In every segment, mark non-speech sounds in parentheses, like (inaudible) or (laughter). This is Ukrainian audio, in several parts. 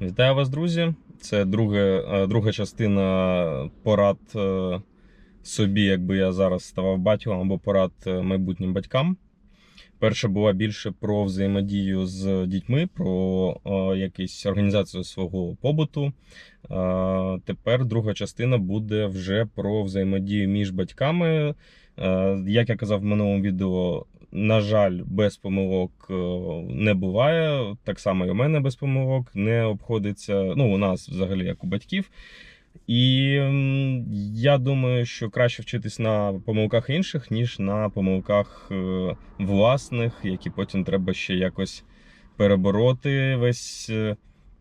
Вітаю вас, друзі! Це друге, е, друга частина порад е, собі, якби я зараз ставав батьком, або порад е, майбутнім батькам. Перша була більше про взаємодію з дітьми, про якусь організацію свого побуту. Тепер друга частина буде вже про взаємодію між батьками. Як я казав в минулому відео, на жаль, без помилок е, не буває. Так само і у мене без помилок не обходиться. Ну, у нас взагалі як у батьків. І я думаю, що краще вчитись на помилках інших, ніж на помилках е, власних, які потім треба ще якось перебороти весь.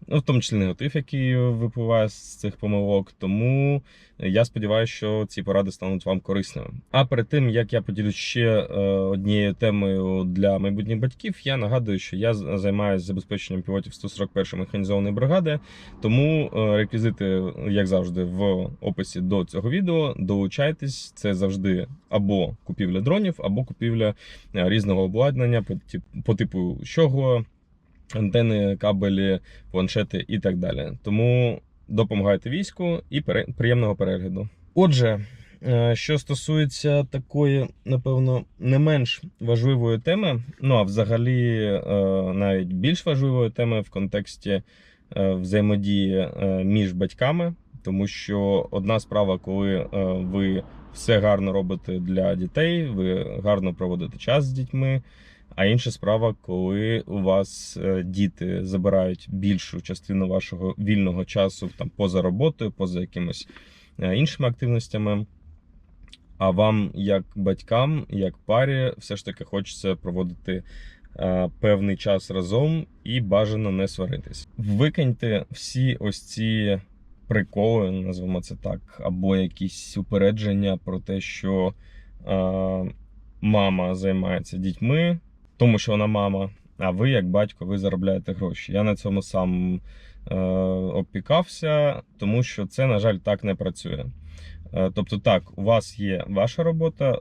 Ну, в тому числі негатив, який випливає з цих помилок. Тому я сподіваюся, що ці поради стануть вам корисними. А перед тим як я поділюсь ще е, однією темою для майбутніх батьків, я нагадую, що я займаюся забезпеченням пілотів 141 механізованої бригади. Тому е, реквізити, як завжди, в описі до цього відео. Долучайтесь, це завжди або купівля дронів, або купівля е, різного обладнання по, типу чого, антени, кабелі, планшети і так далі. Тому допомагайте війську і приємного перегляду. Отже, е, що стосується такої, напевно, не менш важливої теми, ну а взагалі е, навіть більш важливої теми в контексті е, взаємодії між батьками, тому що одна справа, коли ви все гарно робите для дітей, ви гарно проводите час з дітьми. А інша справа, коли у вас е, діти забирають більшу частину вашого вільного часу там поза роботою, поза якимись е, іншими активностями. А вам, як батькам, як парі, все ж таки хочеться проводити е, певний час разом і бажано не сваритись. Викиньте всі ось ці приколи, назвемо це так, або якісь упередження про те, що е, мама займається дітьми, тому що вона мама, а ви, як батько, ви заробляєте гроші. Я на цьому сам е, опікався, тому що це, на жаль, так не працює. Е, Тобто, так, у вас є ваша робота.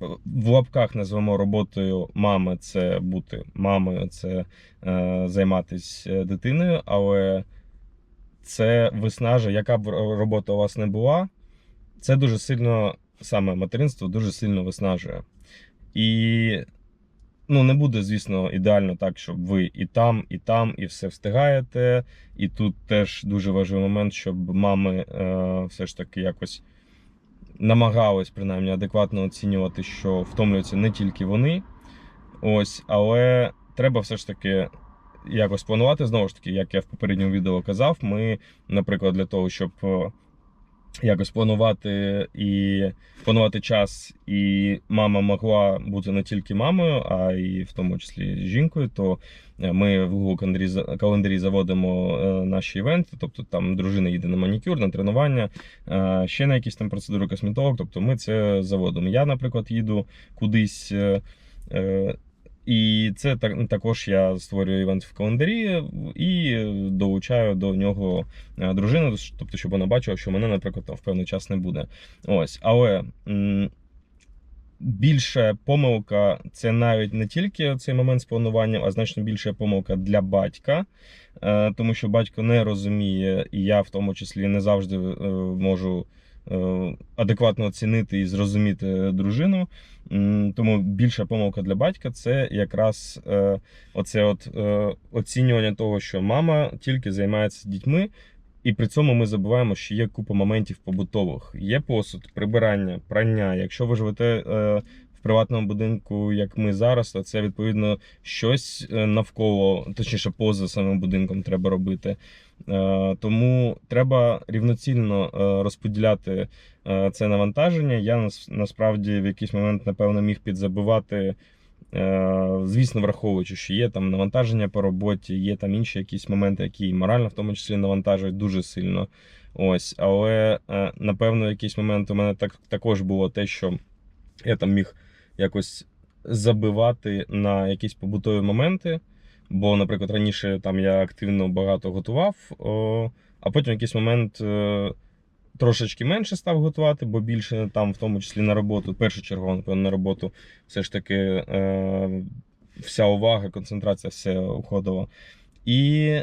в- лапках назвемо роботою мами це бути мамою, це е, займатися дитиною, але це виснажує, яка б робота у вас не була, це дуже сильно, саме материнство дуже сильно виснажує. І ну, не буде, звісно, ідеально так, щоб ви і там, і там, і все встигаєте. І тут теж дуже важливий момент, щоб мами е, все ж таки якось намагались принаймні адекватно оцінювати, що втомлюються не тільки вони. Ось, але треба все ж таки якось планувати. Знову ж таки, як я в попередньому відео казав, ми, наприклад, для того, щоб е, якось планувати і планувати час, і мама могла бути не тільки мамою, а й в тому числі жінкою, то е, ми в Google календарі, за- календарі заводимо е, наші івенти, тобто там дружина їде на манікюр, на тренування, ще на якісь там процедури косметолог. Тобто ми це заводимо. Я, наприклад, їду кудись. І це так також я створюю івент в календарі і долучаю до нього е, дружину, тобто, щоб вона бачила, що мене, наприклад, там в певний час не буде. Ось, але м, більша помилка це навіть не тільки цей момент з плануванням, а значно більша помилка для батька, Е, тому що батько не розуміє, і я в тому числі не завжди е, можу. Е, Адекватно оцінити і зрозуміти дружину, тому більша помилка для батька це якраз е, оце от е, оцінювання того, що мама тільки займається дітьми, і при цьому ми забуваємо, що є купа моментів побутових. Є посуд, прибирання, прання. Якщо ви живете приватному будинку, як ми зараз, то це відповідно щось е, навколо, точніше, поза самим будинком треба робити. Е, тому треба рівноцільно е, розподіляти це навантаження. Я насправді в якийсь момент, напевно, міг підзабивати. Звісно, враховуючи, що є там навантаження по роботі, є там інші якісь моменти, які морально в тому числі навантажують дуже сильно. Ось, але напевно, якийсь момент у мене так також було те, що я там міг якось забивати на якісь побутові моменти. Бо, наприклад, раніше там я активно багато готував, а потім в якийсь момент е, трошечки менше став готувати, бо більше там, в тому числі на роботу, першочергово, напевно, на роботу, все ж таки е, вся увага, концентрація все уходила. І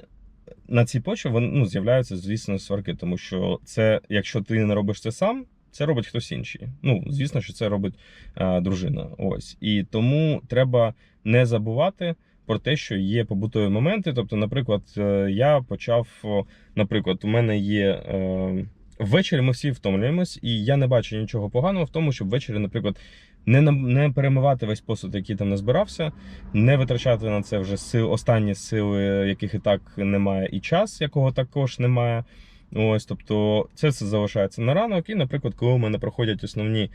на цій почві ну, з'являються, звісно, сварки, тому що це, якщо ти не робиш це сам, це робить хтось інший. Ну, звісно, що це робить е, дружина. Ось. І тому треба не забувати про те, що є побутові моменти. Тобто, наприклад, е, я почав, наприклад, у мене є. Е, Ввечері ми всі втомлюємось, і я не бачу нічого поганого в тому, щоб ввечері, наприклад, не не перемивати весь посуд, який там назбирався, не витрачати на це вже сил, останні сили, яких і так немає, і час, якого також немає. Ось, тобто, це все залишається на ранок. І, наприклад, коли у мене проходять основні е,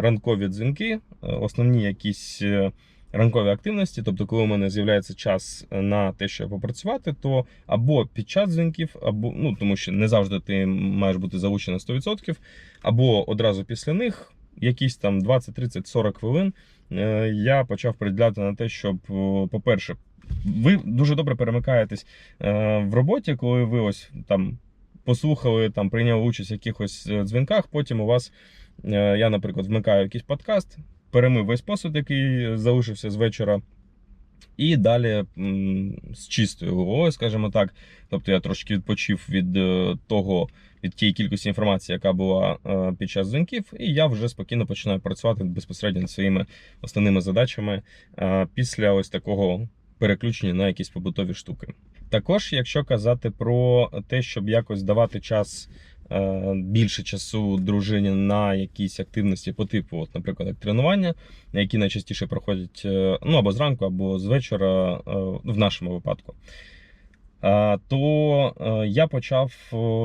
ранкові дзвінки, е, основні якісь е, ранкові активності, тобто, коли у мене з'являється час на те, щоб попрацювати, то або під час дзвінків, або ну тому що не завжди ти маєш бути залучений 100%, або одразу після них, якісь там 20, 30, 40 хвилин. Я почав приділяти на те, щоб, по-перше, ви дуже добре перемикаєтесь в роботі, коли ви ось там послухали, там прийняли участь в якихось е, дзвінках. Потім у вас е, я, наприклад, вмикаю якийсь подкаст, перемив весь посуд, який залишився з вечора. І далі з чистою головою, скажімо так. Тобто я трошки відпочив від е, того, від тієї кількості інформації, яка була під час дзвінків, і я вже спокійно починаю працювати безпосередньо над своїми основними задачами після ось такого переключення на якісь побутові штуки. Також, якщо казати про те, щоб якось давати час. е, Більше часу дружині на якісь активності по типу, от, наприклад, як тренування, які найчастіше проходять е, ну або зранку, або з вечора, е, в нашому випадку. То е, я почав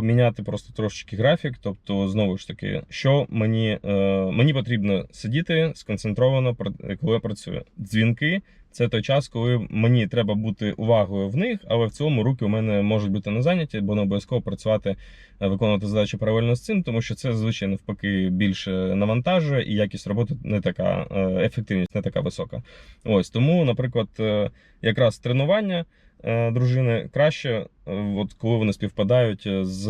міняти просто трошечки графік. Тобто, знову ж таки, що мені, е, мені потрібно сидіти сконцентровано, коли я працюю. Дзвінки це той час, коли мені треба бути увагою в них, але в цілому руки у мене можуть бути не зайняті, бо не обов'язково працювати, е, виконувати задачі паралельно з цим, тому що це звичайно навпаки більше навантажує, і якість роботи не така, е, ефективність не така висока. Ось тому, наприклад, е, якраз тренування е, дружини краще, е, от коли вони співпадають е, з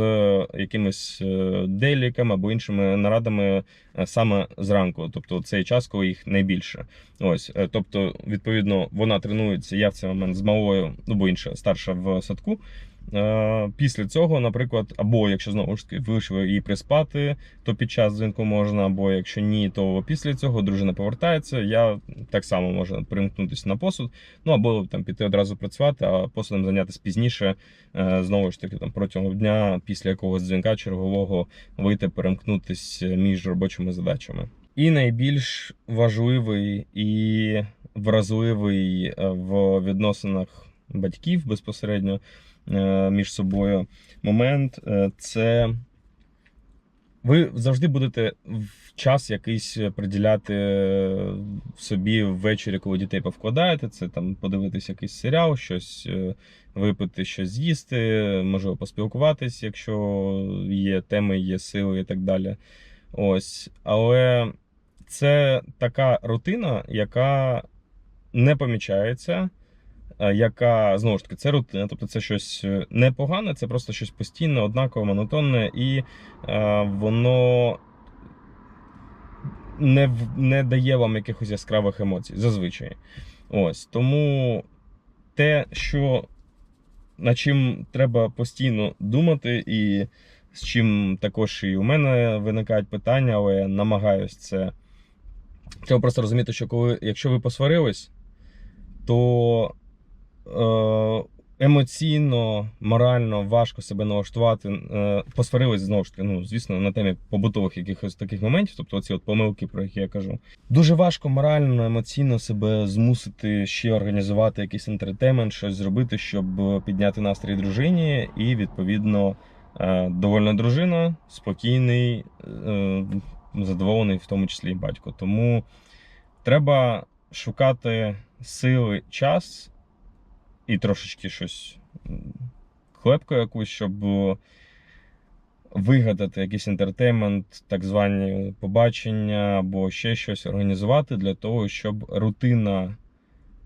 якимись е, деліками або іншими нарадами е, саме зранку, тобто цей час, коли їх найбільше. Ось, е, тобто, відповідно, вона тренується. Я в цей момент з малою, ну бо інша старша в садку. Е, Після цього, наприклад, або якщо знову ж таки вирішили її приспати, то під час дзвінку можна, або якщо ні, то після цього дружина повертається. Я так само можу примкнутися на посуд, ну або там піти одразу працювати, а посудом зайнятися пізніше, е, знову ж таки, там протягом дня, після якогось дзвінка чергового вийти, перемкнутися між робочими задачами. І найбільш важливий і вразливий е, в відносинах батьків безпосередньо між собою момент е, це ви завжди будете в час якийсь приділяти е, собі ввечері, коли дітей повкладаєте. Це там подивитися якийсь серіал, щось е, випити, щось з'їсти, можливо, поспілкуватись, якщо є теми, є сили і так далі. Ось. Але це така рутина, яка не помічається, е, яка знову ж таки це рутина, тобто це щось е, непогане, це просто щось постійне, однакове, монотонне, і е, воно не, не дає вам якихось яскравих емоцій зазвичай. Ось тому те, що над чим треба постійно думати, і з чим також і у мене виникають питання, але я намагаюсь це. Треба просто розуміти, що коли, якщо ви посварились, то е, емоційно, морально важко себе налаштувати. Е, посварились знову ж таки, ну, звісно, на темі побутових якихось таких моментів, тобто ці от помилки, про які я кажу. Дуже важко морально, емоційно себе змусити ще організувати якийсь ентертеймент, щось зробити, щоб підняти настрій дружині, і відповідно е, довольна дружина, спокійний, е, задоволений, в тому числі і батько. Тому треба шукати сили, час і трошечки щось клепку якусь, щоб е, вигадати якийсь ентертеймент, так звані побачення або ще щось організувати для того, щоб рутина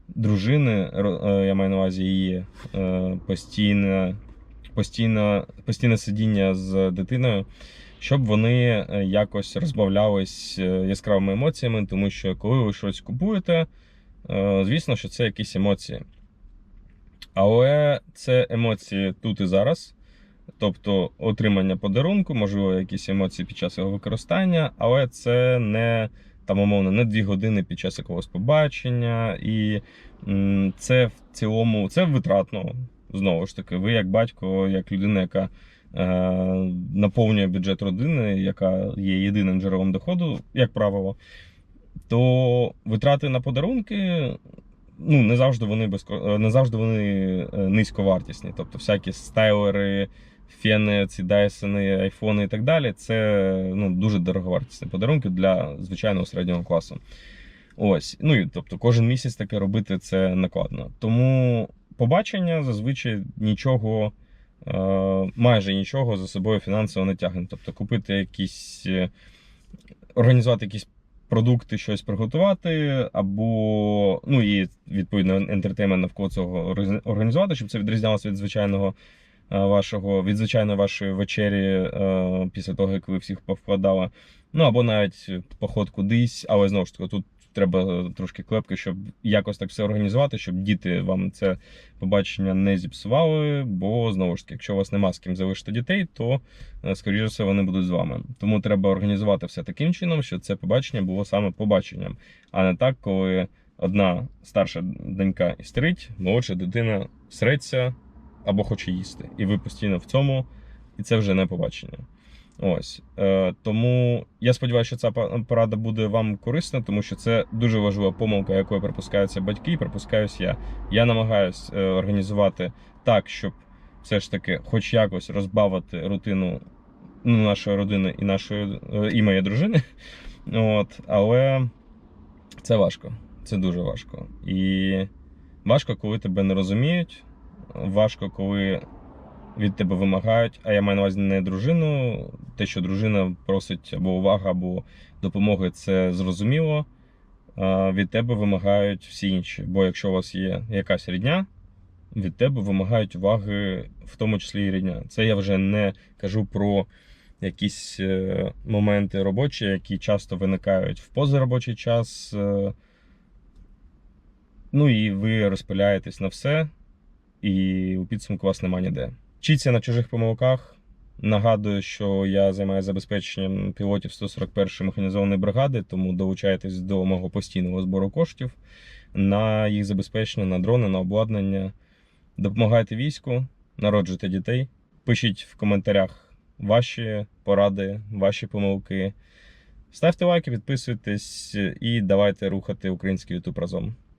дружини, е, я маю на увазі її е, постійне, постійне, постійне сидіння з дитиною, щоб вони якось розбавлялись яскравими емоціями, тому що коли ви щось купуєте, звісно, що це якісь емоції. Але це емоції тут і зараз. Тобто отримання подарунку, можливо, якісь емоції під час його використання, але це не там, умовно, не дві години під час якогось побачення. І це в цілому це витратно. Знову ж таки, ви як батько, як людина, яка е, наповнює бюджет родини, яка є єдиним джерелом доходу, як правило, то витрати на подарунки. Ну, не завжди вони безко... е, не завжди вони е, низьковартісні. Тобто, всякі стайлери, фени, ці дайсони, айфони і так далі. Це ну, дуже дороговартісні подарунки для звичайного середнього класу. Ось. Ну і тобто, кожен місяць таке робити це накладно. Тому побачення зазвичай нічого, е, майже нічого за собою фінансово не тягне. Тобто, купити якісь, організувати якісь продукти, щось приготувати, або ну і відповідно ентертеймент навколо цього організувати, щоб це відрізнялося від звичайного е, вашого, від звичайної вашої вечері е, після того, як ви всіх повкладали. Ну або навіть поход кудись, але знову ж таки, тут треба трошки клепки, щоб якось так все організувати, щоб діти вам це побачення не зіпсували. Бо знову ж таки, якщо у вас нема з ким залишити дітей, то е, скоріше все вони будуть з вами. Тому треба організувати все таким чином, щоб це побачення було саме побаченням, а не так, коли одна старша донька істерить, молодша дитина среться або хоче їсти. І ви постійно в цьому, і це вже не побачення. Ось е, тому я сподіваюся, що ця порада буде вам корисна, тому що це дуже важлива помилка, якою припускаються батьки, і припускаюсь я. Я намагаюсь е, організувати так, щоб все ж таки, хоч якось розбавити рутину ну, нашої родини і нашої е, і моєї дружини. (laughs) От, але це важко. Це дуже важко. І важко, коли тебе не розуміють. Важко, коли від тебе вимагають, а я маю на увазі не дружину. Те, що дружина просить або увагу, або допомоги, це зрозуміло. Від тебе вимагають всі інші. Бо якщо у вас є якась рідня, від тебе вимагають уваги, в тому числі і рідня. Це я вже не кажу про якісь е, моменти робочі, які часто виникають в позаробочий час. е, Ну і ви розпиляєтесь на все, і у підсумку вас нема ніде. Вчіться на чужих помилках. Нагадую, що я займаюся забезпеченням пілотів 141-ї механізованої бригади, тому долучайтесь до мого постійного збору коштів на їх забезпечення, на дрони, на обладнання. Допомагайте війську, народжуйте дітей. Пишіть в коментарях ваші поради, ваші помилки. Ставте лайки, підписуйтесь і давайте рухати український YouTube разом.